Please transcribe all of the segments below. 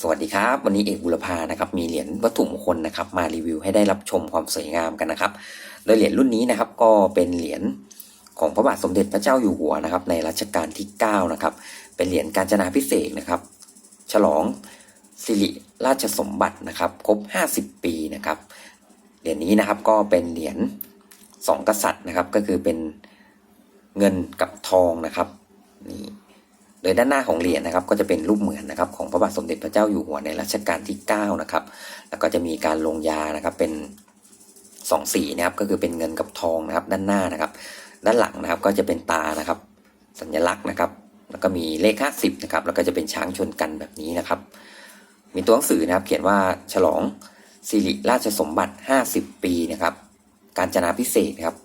สวัสดีครับ วันนี้เอกบุรพานะครับมีเหรียญวัตถุมงคลนะครับมารีวิวให้ได้รับชมความสวยงามกันนะครับ โดยเหรียญรุ่นนี้นะครับก็เป็นเหรียญของพระบาทสมเด็จพระเจ้าอยู่หัวนะครับในรัชกาลที่9นะครับเป็นเหรียญกาญจนาพิเศษนะครับ ฉลองสิริราชสมบัตินะครับครบ 50 ปีนะครับเหรียญนี้นะครับก็เป็นเหรียญสองกษัตริย์นะครับก็คือเป็นเงินกับทองนะครับนี่ โดยด้านหน้าของเหรียญนะครับก็จะเป็นรูปเหมือนนะครับของพระบาทสมเด็จพระเจ้าอยู่หัวในรัชกาลที่9นะครับแล้วก็จะมีการลงยานะครับเป็นสองสีนะครับก็คือเป็นเงินกับทองนะครับด้านหน้านะครับ ด้านหลังนะครับก็จะเป็นตานะครับ สัญลักษณ์นะครับ แล้วก็มีเลข 50นะครับแล้วก็จะเป็นช้างชนกันแบบนี้นะครับ มีตัวหนังสือนะครับเขียนว่าฉลองสิริราชสมบัติ 50 ปีนะครับการจนาพิเศษครับ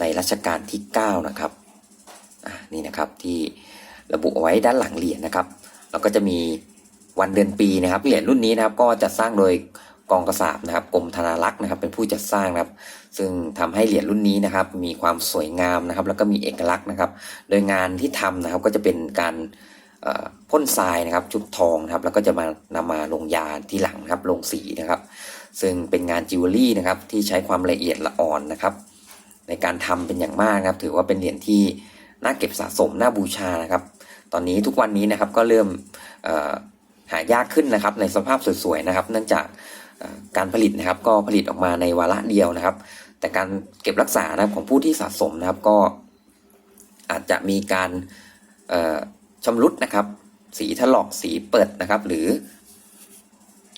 ในรัชกาลที่ 9 นะครับนี่นะครับที่ ระบุเอาไว้ด้านหลังเหรียญนะครับ แล้วก็จะมีวันเดือนปีนะครับ เหรียญรุ่นนี้นะครับก็จะสร้างโดยกองกระสาบนะครับกรมธนารักษ์นะครับ เป็นผู้จัดสร้างนะครับ ซึ่งทำให้เหรียญรุ่นนี้นะครับ มีความสวยงามนะครับ แล้วก็มีเอกลักษณ์นะครับ โดยงานที่ทำนะครับก็จะเป็นการพ่นทรายนะครับชุบทองนะครับ แล้วก็จะมานำมาลงยาที่หลังนะครับ ลงสีนะครับ ซึ่งเป็นงานจิวเวลรี่นะครับที่ใช้ความละเอียดละอ่อนนะครับ ในการทำเป็นอย่างมากนะครับ ถือว่าเป็นเหรียญที่น่าเก็บสะสมน่าบูชานะครับ ตอนนี้ทุกวันนี้นะครับก็เริ่มหายากขึ้นนะครับ ในสภาพสวยๆนะครับ เนื่องจากการผลิตนะครับ ก็ผลิตออกมาในวาระเดียวนะครับ แต่การเก็บรักษานะครับของผู้ที่สะสมนะครับก็อาจจะมีการเอ่อชำรุดนะครับ สีถลอกสีเปิดนะครับ หรือ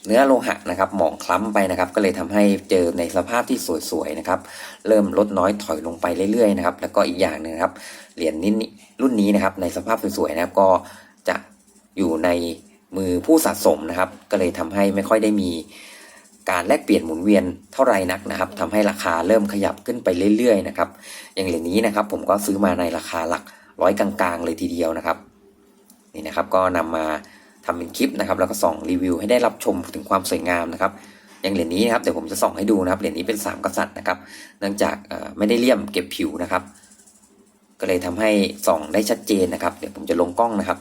เนื้อโลหะนะครับหมองคล้ำไปนะครับ ก็เลยทำให้เจอในสภาพที่สวยๆนะครับ เริ่มลดน้อยถอยลงไปเรื่อยๆนะครับ แล้วก็อีกอย่างหนึ่งครับเหรียญนี้รุ่นนี้นะครับ ในสภาพสวยๆนะครับก็จะอยู่ในมือผู้สะสมนะครับ ก็เลยทำให้ไม่ค่อยได้มีการแลกเปลี่ยนหมุนเวียนเท่าไรนักนะครับทำให้ราคาเริ่มขยับขึ้นไปเรื่อยๆนะครับ อย่างเหรียญนี้นะครับ ผมก็ซื้อมาในราคาหลักร้อยกลางๆ เลยทีเดียวนะครับ นี่นะครับก็นำมา ทำเป็นคลิปนะครับ แล้วก็ส่องรีวิวให้ได้รับชมถึงความสวยงามนะครับ อย่างเหรียญนี้นะครับเดี๋ยวผมจะส่องให้ดูนะครับเหรียญนี้เป็นสามกษัตริย์นะครับ เนื่องจากไม่ได้เลี่ยมเก็บผิวนะครับ ก็เลยทำให้ส่องได้ชัดเจนนะครับ เดี๋ยวผมจะลงกล้องนะครับ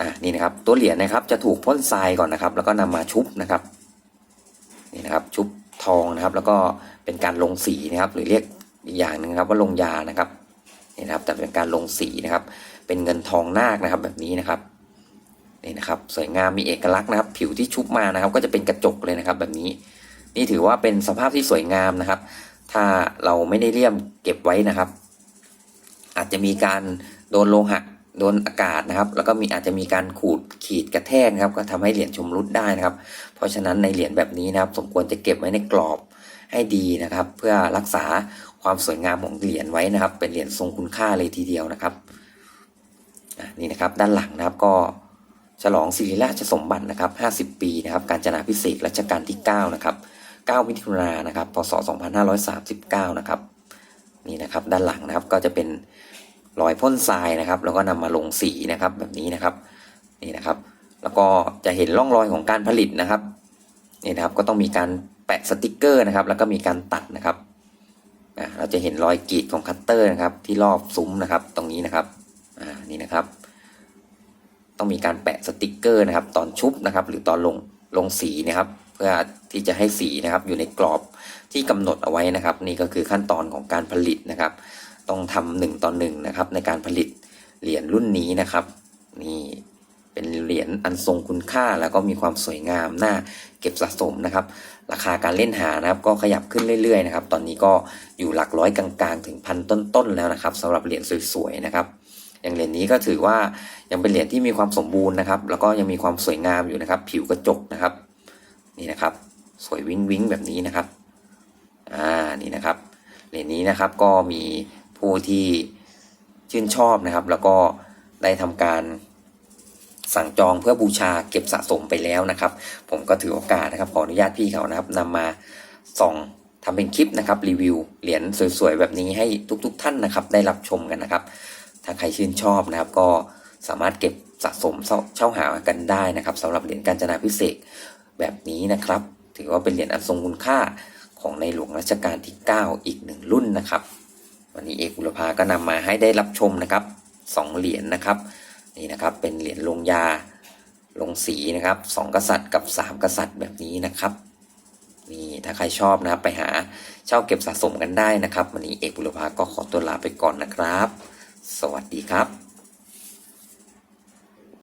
อ่านี่นะครับ ตัวเหรียญนะครับจะถูกพ่นทรายก่อนนะครับ แล้วก็นำมาชุบนะครับนี่นะครับชุบทองนะครับ แล้วก็เป็นการลงสีนะครับ หรือเรียกอีกอย่างหนึ่งนะครับว่าลงยานะครับนี่นะครับ แต่เป็นการลงสีนะครับ เป็นเงินทองนาคนะครับแบบนี้นะครับ นี่นะครับสวยงามมีเอกลักษณ์นะครับ ผิวที่ชุบมานะครับ ก็จะเป็นกระจกเลยนะครับ แบบนี้ นี่ถือว่าเป็นสภาพที่สวยงามนะครับ ถ้าเราไม่ได้เลี่ยมเก็บไว้นะครับ อาจจะมีการโดนโลหะโดนอากาศนะครับ แล้วก็มีอาจจะมีการขูดขีดกระแทกนะครับ ก็ทำให้เหรียญชมรุดได้นะครับ เพราะฉะนั้นในเหรียญแบบนี้นะครับ สมควรจะเก็บไว้ในกรอบให้ดีนะครับ เพื่อรักษาความสวยงามของเหรียญไว้นะครับ เป็นเหรียญทรงคุณค่าเลยทีเดียวนะครับนี่นะครับด้านหลังนะครับก็ ฉลองศิริราชสมบัตินะครับ 50 ปีนะครับ การจนาพิเศษรัชกาลที่ 9 นะครับ 9 มิถุนายนนะครับ พศ 2539 นะครับ นี่นะครับ ด้านหลังนะครับ ก็จะเป็นรอยพ่นทรายนะครับ แล้วก็นำมาลงสีนะครับ แบบนี้นะครับ นี่นะครับ แล้วก็จะเห็นร่องรอยของการผลิตนะครับ นี่นะครับ ก็ต้องมีการแปะสติกเกอร์นะครับ แล้วก็มีการตัดนะครับเราจะเห็นรอยกรีดของคัตเตอร์นะครับ ที่รอบซุ้มนะครับ ตรงนี้นะครับ อ่า นี่นะครับ ต้องมีการแปะสติกเกอร์นะครับ ตอนชุบนะครับ หรือตอนลงลงสีนะครับ เพื่อที่จะให้สีนะครับอยู่ในกรอบที่กำหนดเอาไว้นะครับ นี่ก็คือขั้นตอนของการผลิตนะครับ ต้องทำหนึ่งต่อหนึ่งนะครับ ในการผลิตเหรียญรุ่นนี้นะครับ นี่เป็นเหรียญอันทรงคุณค่าแล้วก็มีความสวยงามน่าเก็บสะสมนะครับ ราคาการเล่นหานะครับ ก็ขยับขึ้นเรื่อยๆนะครับ ตอนนี้ก็อยู่หลักร้อยกลางๆ ถึงพันต้นๆแล้วนะครับสำหรับเหรียญสวยๆนะครับ อย่างเหรียญนี้ก็ถือว่ายังเป็นเหรียญที่มีความสมบูรณ์นะครับ แล้วก็ยังมีความสวยงามอยู่นะครับ ผิวกระจกนะครับ นี่นะครับ สวยวิ้งวิ้งแบบนี้นะครับอ่านี่นะครับเหรียญนี้นะครับก็มีผู้ที่ชื่นชอบนะครับ แล้วก็ได้ทำการสั่งจองเพื่อบูชาเก็บสะสมไปแล้วนะครับ ผมก็ถือโอกาสนะครับขออนุญาตพี่เขานะครับนำมาส่องทำเป็นคลิปนะครับรีวิวเหรียญสวยๆแบบนี้ให้ทุกๆ ท่านนะครับ ได้รับชมกันนะครับ ถ้าใครชื่นชอบนะครับ ก็สามารถเก็บสะสมเช่าหากันได้นะครับสำหรับเหรียญกาญจนาพิเศษแบบนี้นะครับ ถือว่าเป็นเหรียญอันทรงคุณค่าของในหลวงรัชกาลที่ 9 อีกหนึ่งรุ่นนะครับ วันนี้เอกบุรพาก็นำมาให้ได้รับชมนะครับสองเหรียญนะครับนี่นะครับเป็นเหรียญลงยาลงสีนะครับสองกษัตริย์กับสามกษัตริย์แบบนี้นะครับนี่ถ้าใครชอบนะครับไปหาเช่าเก็บสะสมกันได้นะครับ วันนี้เอกบุรพาก็ขอตัวลาไปก่อนนะครับ สวัสดีครับ